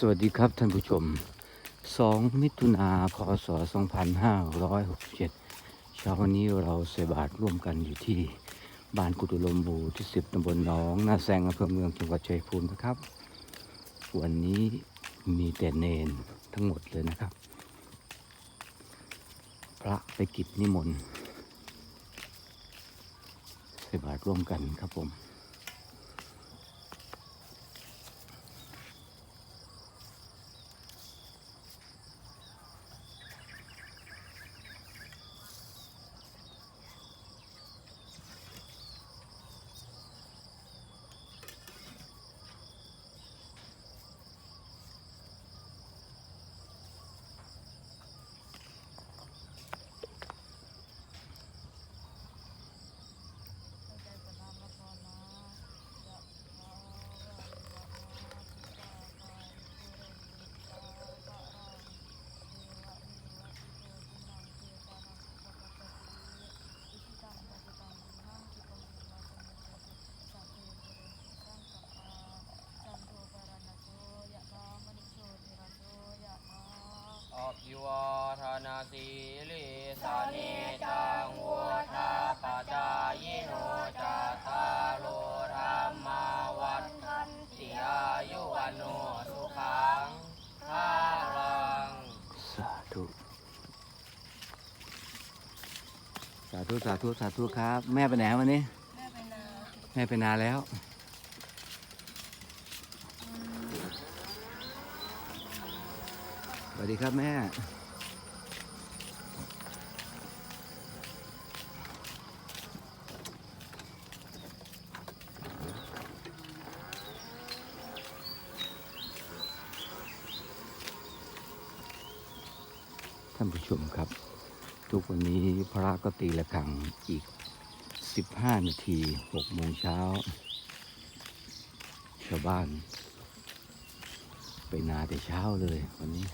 สวัสดีครับท่านผู้ชม 2 มิถุนาพศ 2567 เช้าวันนี้เราใส่บาตรร่วมกันอยู่ที่บ้านกุตุลมหมู่ที่ 10ตำบลหนองนาแซงอำเภอเมืองจังหวัดชัยภูมินะครับ วันนี้มีแต่เนนทั้งหมดเลยนะครับ พระไปกิจนิมนต์ใส่บาตรร่วมกันครับผม อภิวาทนาสีลิสานิจังวุธาปจายโนจัตตารโลธรรมาวัฏทันติอายุวันโนสุขังภาลัง สา ธุสาธุสาธุสาธุครับ แม่ไปไหนวันนี้ แม่ไปนาแม่ไปนานแล้ว สวัสดีครับแม่ ท่านผู้ชมครับ ทุกวันนี้พระก็ตีละครังอีก 15 นาที6โมงเช้า ชาวบ้าน ไปนาแต่เช้าเลยวันนี้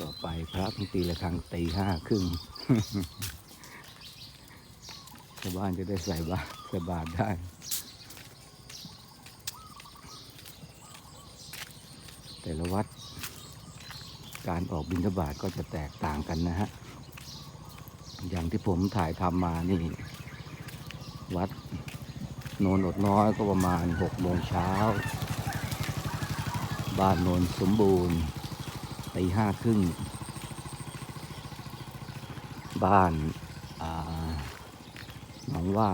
ต่อไปพระเพิ่งตีละครังตีห้าครึ่งชาวบ้านจะได้ใส่บาตรใส่บาตรได้ แต่ละวัด การ ออกบิณฑบาตก็จะแตกต่างกันนะฮะ อย่างที่ผมถ่ายทำมานี่ วัดโนนอดน้อยก็ประมาณหกโมงเช้า บ้านโนนสมบูรณ์ตีห้าครึ่ง บ้านหนองว่า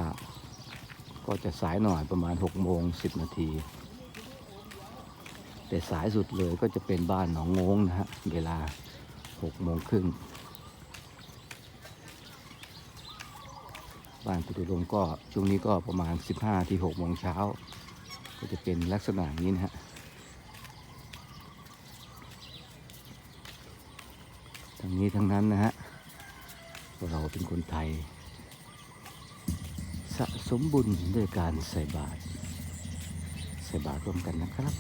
ก็จะสายหน่อยประมาณหกโมงสิบนาที แต่สายสุดเลยก็จะเป็นบ้านหนองงงนะฮะ เวลาหกโมงครึ่งบ้านกุตุลมก็ช่วงนี้ก็ประมาณ 15ที่6โมงเช้า ก็จะเป็นลักษณะนี้นะฮะทั้งนี้ทั้งนั้นนะฮะเราเป็นคนไทย สะสมบุญด้วยการใส่บาตร ใส่บาตรร่วมกันนะครับ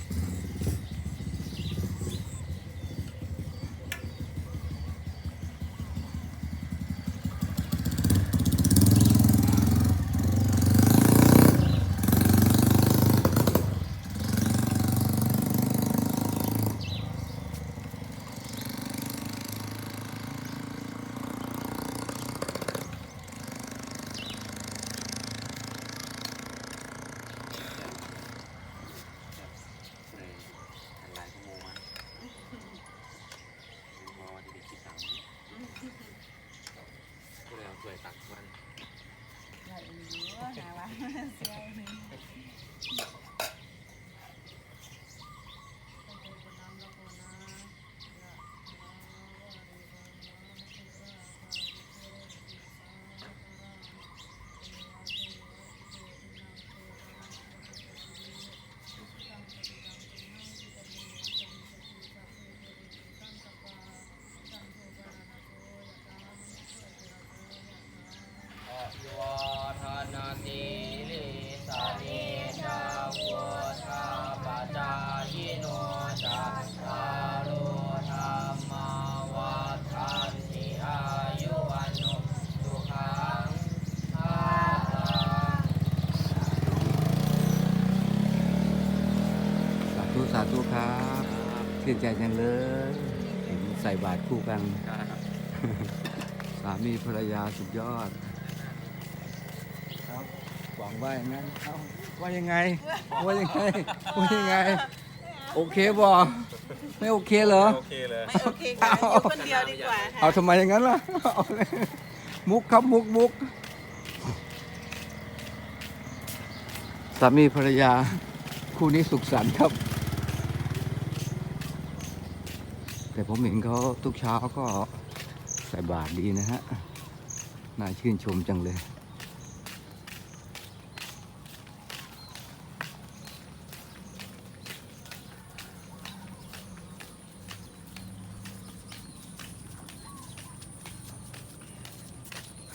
ใหญ่หรือว่าหาวะเสียหนึ่ง อภิวาทนาสีลิสานิจัง ธุครับ ชื่นใจจังเลยเห็นใส่บาตรคู่กัน สามีภรรยาสุดยอด ครับหวังว่าอย่างนั้นเอ้าว่ายังไง ว่ายังไง ว่ายังไง โอเคบอไม่โอเคเหรอ โอเคเลย ไม่โอเคค่ะอยู่คนเดียวดีกว่าค่ะเอาทำไมอย่างนั้นล่ะเอาเลยมุกครับมุกมุกสามีภรรยา คู่นี้สุขสันต์ครับ แต่ผมเห็นเขาทุกเช้าก็ใส่บาตรดีนะฮะ น่าชื่นชมจังเลย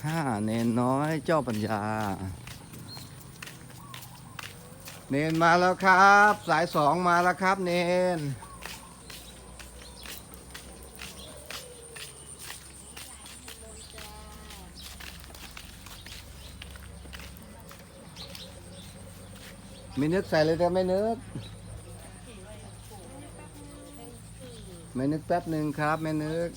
ห้าเนนน้อยเจ้าปัญญา เนนมาแล้วครับ สายสองมาแล้วครับเนน ไม่นึกใส่เลยแต่ไม่นึกไม่นึกแป๊บหนึ่งครับไม่นึก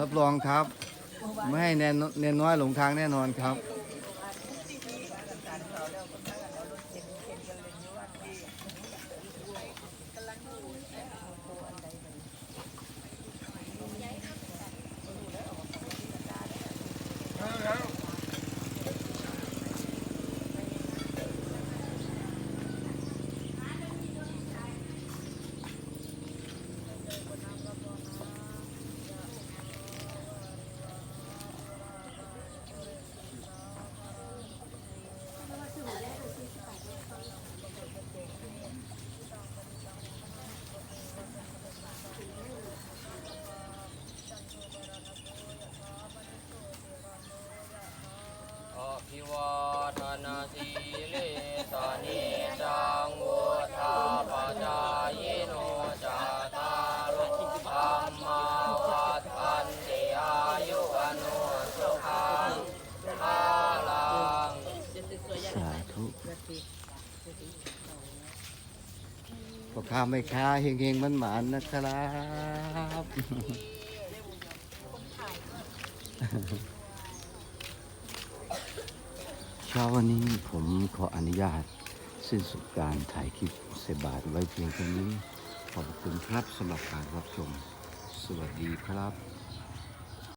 รับรองครับ ไม่ให้แนนเนนน้อยหลงทางแน่นอนครับ อภิวาทนาสีเลสานิจังวุธาปจายโนจัตตารโอธรรมาวัฏอันติอายุวันโนสุขังภาลัง สาธุ้าไม่ค้าเฮงเฮงมันหมานนะครับเช้าวันนี้ผมขออนุญาตสิ้นสุดการถ่ายคลิปเสบาทไว้เพียงเท่านี้ ขอบคุณครับสำหรับการรับชม สวัสดีครับ